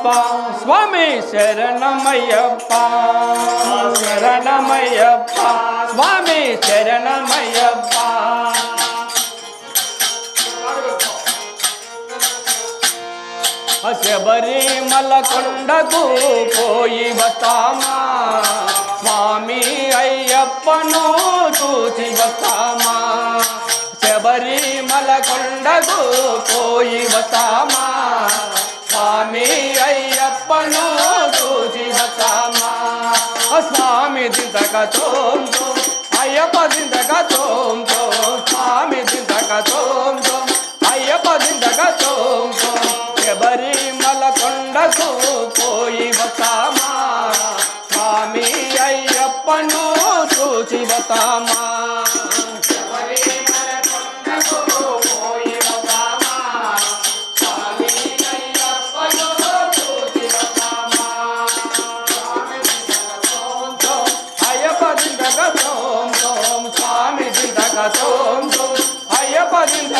శరణమయ్యప్ప స్వామి శరణమయ్యప్ప. శరణమయ్యప్ప. స్వామి శరణమయ్యప్ప. శబరిమల కొండకు పోయి వస్తామా? స్వామి అయ్యప్పను చూసి వస్తామా? శబరిమల కొండకు పోయి వస్తామా? స్వామి అయ్యప్పను చూసి స్వామి దింతక తోంతో అయ్యప్ప దింతక తోంతో స్వామి దింతక తోంతో అయ్యప్ప దింతక తోంతో శబరిమల కొండకు పోయి వతామా స్వామి అయ్యప్పను చూసి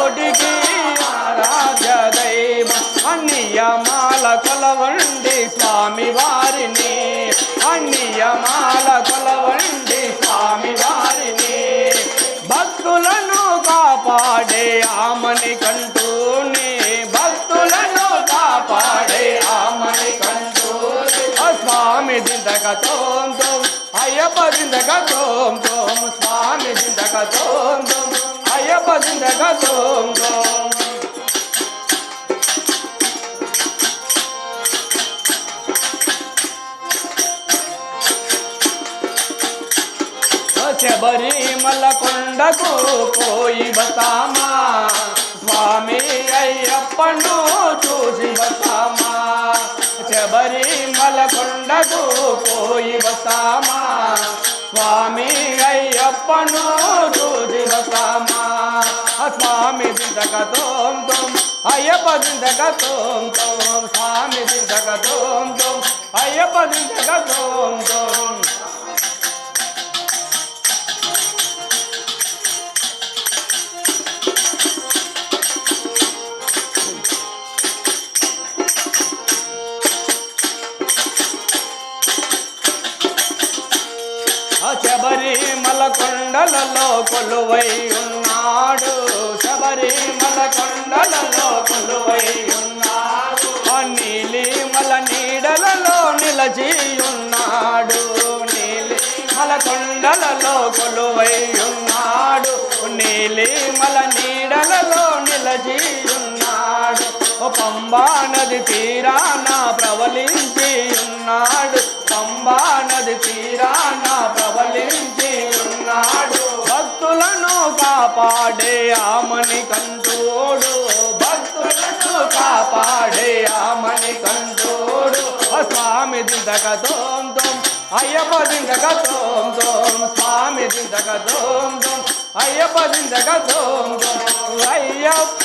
కోటికి ఆరాధ్య దైవం అన్నియమాల కొలవండి స్వామి వారిని. అన్నియమాల కొలవండి స్వామి వారిని. భక్తులను కాపాడే ఆమని కంటూనే భక్తులను కాపాడే ఆమని కంటూనే. స్వామి దిందక తోం తోం అయ్యప్ప దిందక తోం తోం స్వామి దిందక తోం తోం అయ్యప్ప శబరిమల కొండకు పోయి బతామా స్వామి అయ్యప్పను చూసి బతామా శబరిమల కొండకు పోయి బతామా స్వామి అయ్యప్పను చూసి బతామా స్వామి దిందక తోం తోం. అయ్యప్ప దిందక తోం తోం. స్వామి దిందక తోం తోం. అయ్యప్ప దిందక తోం తోం. ఆ శబరిమల కొండలలో కొలువై ఉన్న ఉన్నాడు. శబరిమల కొండలలో కొలువై ఉన్నాడు. ఆ నీలిమల నీడలలో నిలచి ఉన్నాడు. నీలిమల కొండలలో కొలువై ఉన్నాడు. నీలిమల నీడలలో నిలచి ఉన్నాడు. ఓ పంబా నది తీరాన ప్రవలించి ఉన్నాడు. పంబా నది తీరాన కాపాడే ఆమని కంటోడు భక్తులను కాపాడే ఆమని కంటోడు. స్వామి దిందక తోం అయ్యప్ప దిందక తోం స్వామి దిందక తోం అయ్యప్ప దిందక తోం తోం అయ్యప్ప!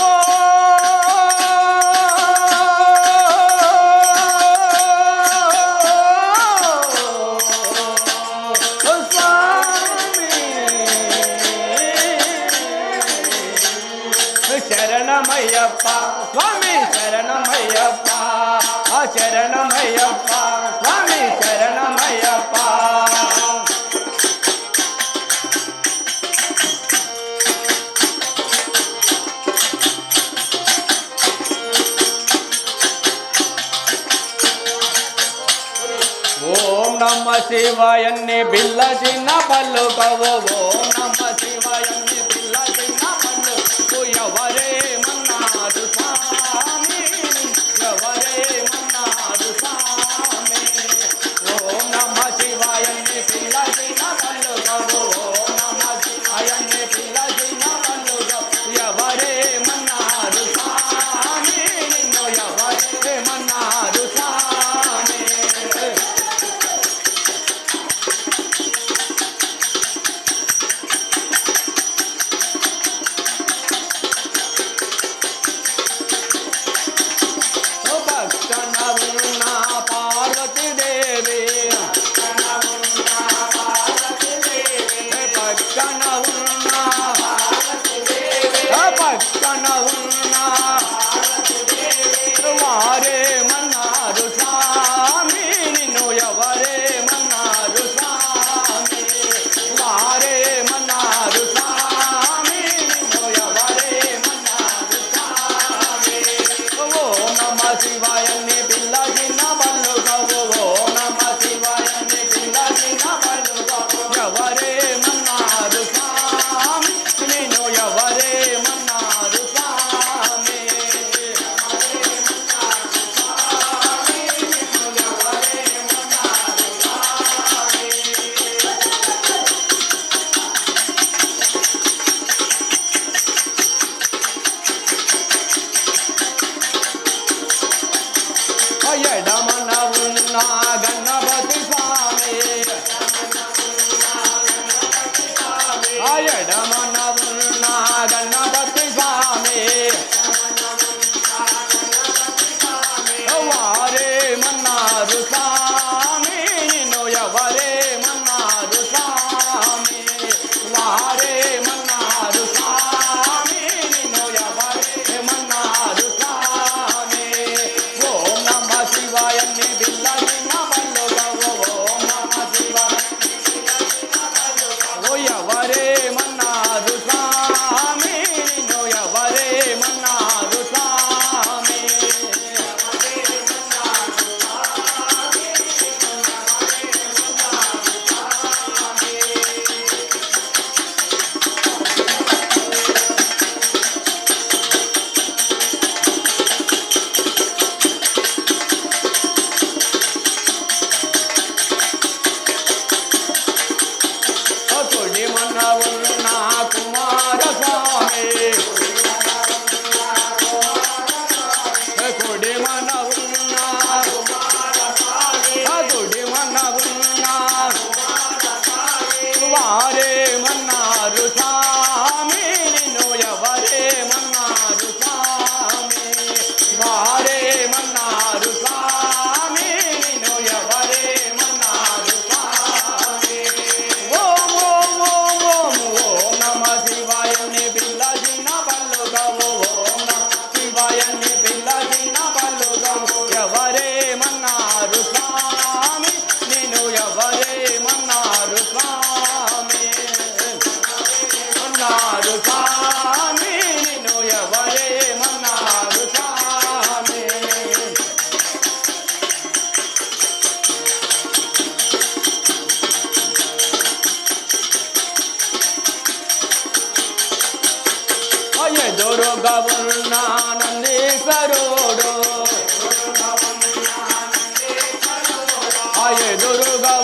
శరణమయ్యప్ప స్వామి శరణమయ్యప్ప. ఓం నమ శివాయన్ని బిల్ల చిన్న పల్లు పలుకవు ఓం నమ శివ no. জয় দুর্গা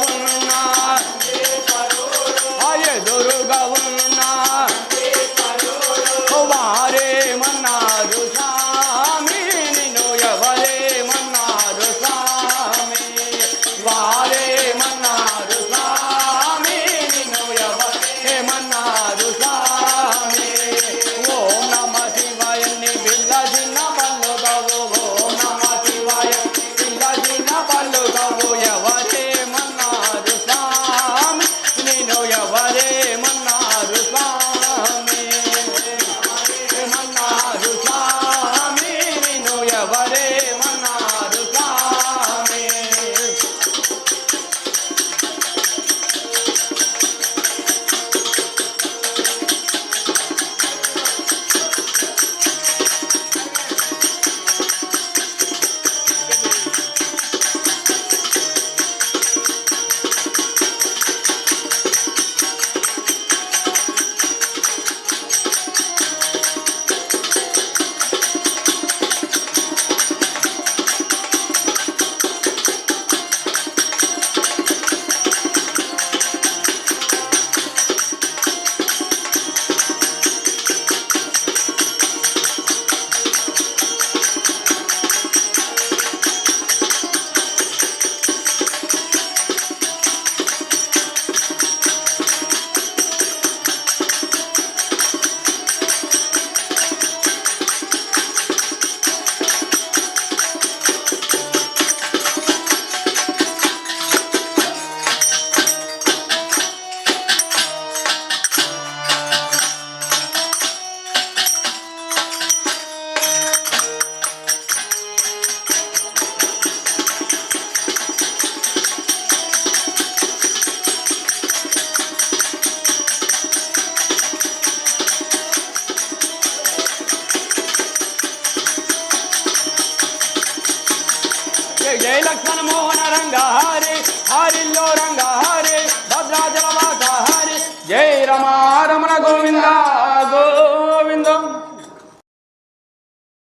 ஆண்டவரே లక్ష్మణ మోహన రంగ హరే హరిల్లో రంగ హరే భద్రాచల మాట హరే. జై రమా రమణ గోవిందా.